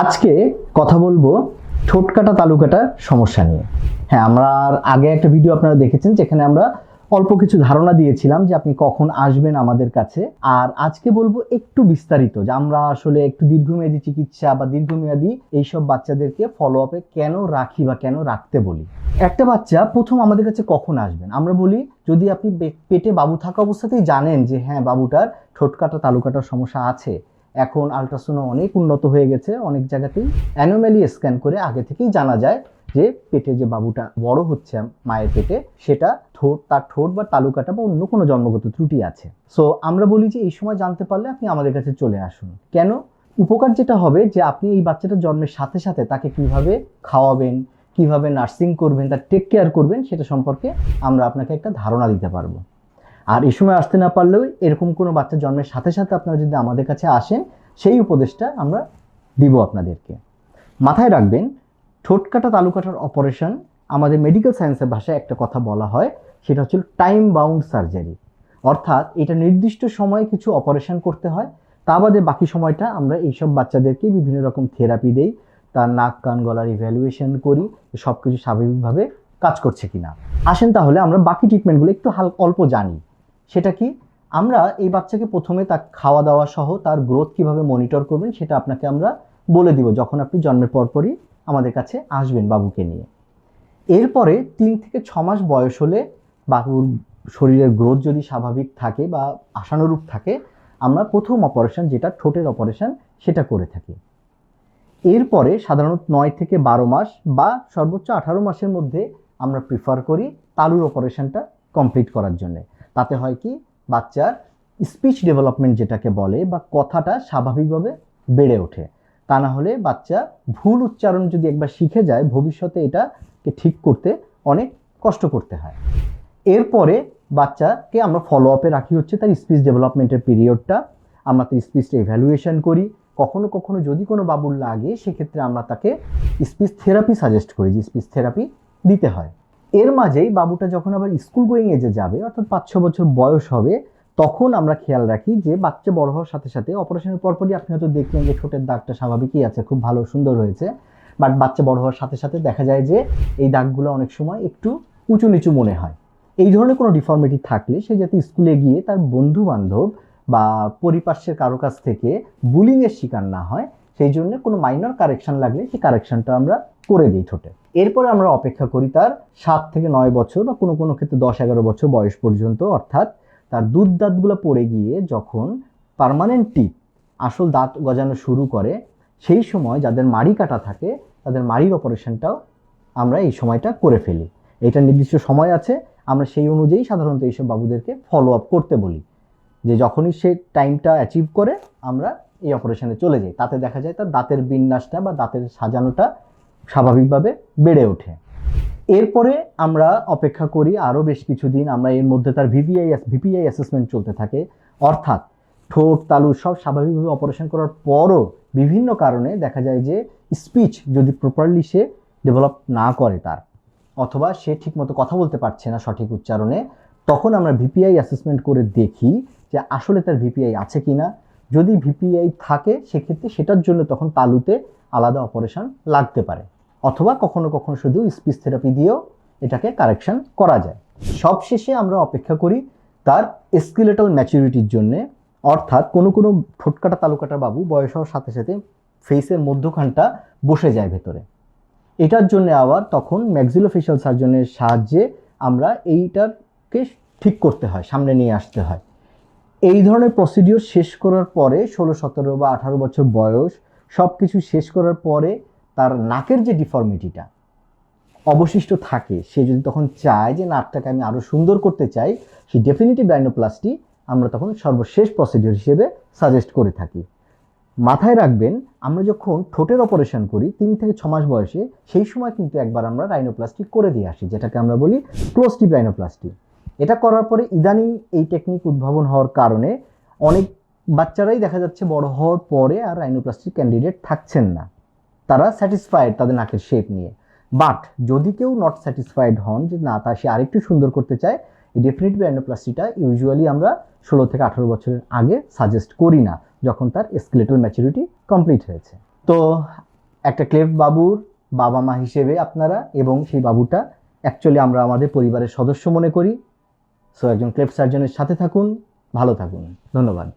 আজকে কথা বলব ঠোঁটকাটা তালুকাটা সমস্যা নিয়ে। হ্যাঁ আমরা আগে একটা ভিডিও আপনারা দেখেছেন যেখানে আমরা অল্প কিছু ধারণা দিয়েছিলাম যে আপনি কখন আসবেন আমাদের কাছে। আর আজকে বলব একটু বিস্তারিত যে আমরা আসলে একটু দীর্ঘমেয়াদী চিকিৎসা বা দীর্ঘমেয়াদী এইসব বাচ্চাদেরকে ফলো আপে কেন রাখি বা কেন রাখতে বলি? একটা বাচ্চা প্রথম আমাদের কাছে কখন আসবেন? আমরা বলি যদি আপনি পেটে বাবু থাকা অবস্থাতেই জানেন যে হ্যাঁ বাবুটার ঠোঁটকাটা তালুকাটার সমস্যা আছে এখন আলট্রাসাউন্ড অনেক উন্নত হয়ে গেছে অনেক জায়গাতেই। অ্যানোম্যালি স্ক্যান করে আগে থেকেই জানা যায় যে পেটে যে বাবুটা বড় হচ্ছে মায়ের পেটে, সেটা ঠোঁট, তার ঠোঁট বা তালুকাটা বা অন্য কোনো জন্মগত ত্রুটি আছে। সো আমরা বলি যে এই সময় জানতে পারলে আপনি আমাদের কাছে চলে আসুন। কেন? উপকার যেটা হবে যে আপনি এই বাচ্চাটা জন্মের সাথে সাথে তাকে কীভাবে খাওয়াবেন, কীভাবে নার্সিং করবেন, তার টেক কেয়ার করবেন, সেটা সম্পর্কে আমরা আপনাকে একটা ধারণা দিতে পারব। আর এই সময় আসতে না পারলেও এরকম কোনো বাচ্চা জন্মের সাথে সাথে আপনারা যদি আমাদের কাছে আসেন, সেই উপদেশটা আমরা দিব আপনাদেরকে। মাথায় রাখবেন ঠোঁট কাটা তালু কাটার অপারেশন আমাদের মেডিকেল সায়েন্সের ভাষায় একটা কথা বলা হয়, সেটা হচ্ছে টাইম বাউন্ড সার্জারি অর্থাৎ এটা নির্দিষ্ট সময়ে কিছু অপারেশন করতে হয়, তা বাদে বাকি সময়টা আমরা এইসব বাচ্চাদেরকে বিভিন্ন রকম থেরাপি দেই, তার নাক, কান, গলার ইভ্যালুয়েশন করি সব কিছু স্বাভাবিকভাবে কাজ করছে কিনা। আসেন তাহলে আমরা বাকি ট্রিটমেন্টগুলো একটু হাল, অল্প জানি। সেটা কি? আমরা এই বাচ্চাকে প্রথমে তার খাওয়া দাওয়া সহ তার গ্রোথ কীভাবে মনিটর করবেন সেটা আপনাকে আমরা বলে দিব যখন আপনি জন্মের পরপরই আমাদের কাছে আসবেন বাবুকে নিয়ে। এরপরে তিন থেকে ছ মাস বয়স হলে বাবুর শরীরের গ্রোথ যদি স্বাভাবিক থাকে বা আশানুরূপ থাকে, আমরা প্রথম অপারেশন যেটা ঠোঁটের অপারেশন সেটা করে থাকি। এরপরে সাধারণত নয় থেকে বারো মাস বা সর্বোচ্চ আঠারো মাসের মধ্যে আমরা প্রিফার করি তালুর অপারেশনটা কমপ্লিট করার জন্য। তাতে হয় কি? বাচ্চার স্পিচ ডেভেলপমেন্ট যেটাকে বলে বা কথাটা স্বাভাবিকভাবে বেড়ে ওঠে। তা না হলে বাচ্চা ভুল উচ্চারণ যদি একবার শিখে যায়, ভবিষ্যতে এটাকে ঠিক করতে অনেক কষ্ট করতে হয়। এরপরে বাচ্চাকে আমরা ফলো আপে রাখি হচ্ছে তার স্পিচ ডেভেলপমেন্টের পিরিয়ডটা আমরা তার স্পিচটা ইভ্যালুয়েশন করি। কখনো কখনো যদি কোনো বাবুর লাগে, সেক্ষেত্রে আমরা তাকে স্পিচ থেরাপি সাজেস্ট করি যে স্পিচ থেরাপি দিতে হয়। এর মাঝেই বাবুটা যখন আবার স্কুল গোয়িং এজে যাবে, অর্থাৎ পাঁচ ছ বছর বয়স হবে, তখন আমরা খেয়াল রাখি যে বাচ্চা বড় হওয়ার সাথে সাথে অপারেশনের পরপরই আপনি হয়তো দেখলেন যে ঠোঁটের দাগটা স্বাভাবিকই আছে, খুব ভালো, সুন্দর হয়েছে। বাট বাচ্চা বড় হওয়ার সাথে সাথে দেখা যায় যে এই দাগগুলো অনেক সময় একটু উঁচু নিচু মনে হয়। এই ধরনের কোনো ডিফর্মিটি থাকলে সে যাতে স্কুলে গিয়ে তার বন্ধু বান্ধব বা পরিপার্শ্বের কারও কাছ থেকে বুলিংয়ের শিকার না হয়, সেই জন্য কোনো মাইনর কারেকশন লাগলে সেই কারেকশনটা আমরা করে দিই ঠোঁটে। এরপরে আমরা অপেক্ষা করি তার সাত থেকে নয় বছর বা কোনো কোনো ক্ষেত্রে দশ এগারো বছর বয়স পর্যন্ত, অর্থাৎ তার দুধ দাঁতগুলো পড়ে গিয়ে যখন পার্মানেন্ট টিপ আসল দাঁত গজানো শুরু করে, সেই সময় যাদের মাড়ি কাটা থাকে, তাদের মাড়ির অপারেশনটাও আমরা এই সময়টা করে ফেলি। এটা নির্দিষ্ট সময় আছে, আমরা সেই অনুযায়ী সাধারণত এইসব বাবুদেরকে ফলো আপ করতে বলি। যে যখনই সে টাইমটা অ্যাচিভ করে, আমরা এই অপারেশনে চলে যাই। তাতে দেখা যায় তার দাঁতের বিন্যাসটা বা দাঁতের সাজানোটা স্বাভাবিকভাবে বেড়ে ওঠে। এরপরে আমরা অপেক্ষা করি আরও বেশ কিছুদিন আমরা এর মধ্যে তার ভিপিআই ভিপিআই অ্যাসেসমেন্ট চলতে থাকে। অর্থাৎ ঠোঁট, তালু সব স্বাভাবিকভাবে অপারেশন করার পরও বিভিন্ন কারণে দেখা যায় যে স্পিচ যদি প্রপারলি সে ডেভেলপ না করে তার অথবা সে ঠিকমতো কথা বলতে পারছে না সঠিক উচ্চারণে, তখন আমরা ভিপিআই অ্যাসেসমেন্ট করে দেখি যে আসলে তার ভিপিআই আছে কি না যদি ভিপিআই থাকে, সেক্ষেত্রে সেটার জন্য তখন তালুতে আলাদা অপারেশন লাগতে পারে। অথবা কখনো কখনো শুধু স্পিচ থেরাপি দিয়েও এটাকে কারেকশন করা যায়। সবশেষে আমরা অপেক্ষা করি তার স্কিলেটাল ম্যাচুরিটির জন্যে। অর্থাৎ কোনো কোনো ঠোঁটকাটা তালুকাটা বাবু বয়স হওয়ার সাথে সাথে ফেসের মধ্যখানটা বসে যায় ভেতরে। এটার জন্য আবার তখন ম্যাক্সিলোফেশিয়াল সার্জনের সাহায্যে আমরা এইটাকে ঠিক করতে হয়, সামনে নিয়ে আসতে হয়। এই ধরনের প্রসিডিওর শেষ করার পরে ষোলো, সতেরো বা আঠারো বছর বয়স সব কিছু শেষ করার পরে তার নাকের যে ডিফর্মিটিটা অবশিষ্ট থাকে, সে যদি তখন চায় যে নাকটাকে আমি আরও সুন্দর করতে চাই, সেই ডেফিনিটিভ রাইনোপ্লাস্টি আমরা তখন সর্বশেষ প্রসিডিওর হিসেবে সাজেস্ট করে থাকি। মাথায় রাখবেন, আমরা যখন ঠোঁটের অপারেশন করি, তিন থেকে ছ মাস বয়সে, সেই সময় কিন্তু একবার আমরা রাইনোপ্লাস্টি করে দিয়ে আসি, যেটাকে আমরা বলি ক্লোজটিভ রাইনোপ্লাস্টি এটা করার পরে ইদানিং এই টেকনিক উদ্ভাবন হওয়ার কারণে অনেক বাচ্চারাই দেখা যাচ্ছে বড় হওয়ার পরে আর রাইনোপ্লাস্টিক ক্যান্ডিডেট থাকছেন না। তারা স্যাটিসফাইড তাদের নাকের শেপ নিয়ে। বাট যদি কেউ নট স্যাটিসফাইড হন, যে না, তা সে আরেকটু সুন্দর করতে চায়, এই ডেফিনেটিভ রাইনোপ্লাস্টিটা ইউজুয়ালি আমরা ষোলো থেকে আঠারো বছরের আগে সাজেস্ট করি না, যখন তার স্কেলেটাল ম্যাচুরিটি কমপ্লিট হয়েছে। তো একটা ক্লেফ বাবুর বাবা মা হিসেবে আপনারা এবং সেই বাবুটা অ্যাকচুয়ালি আমরা আমাদের পরিবারের সদস্য মনে করি। সো একজন ক্লেফ সার্জনের সাথে থাকুন, ভালো থাকুন। ধন্যবাদ।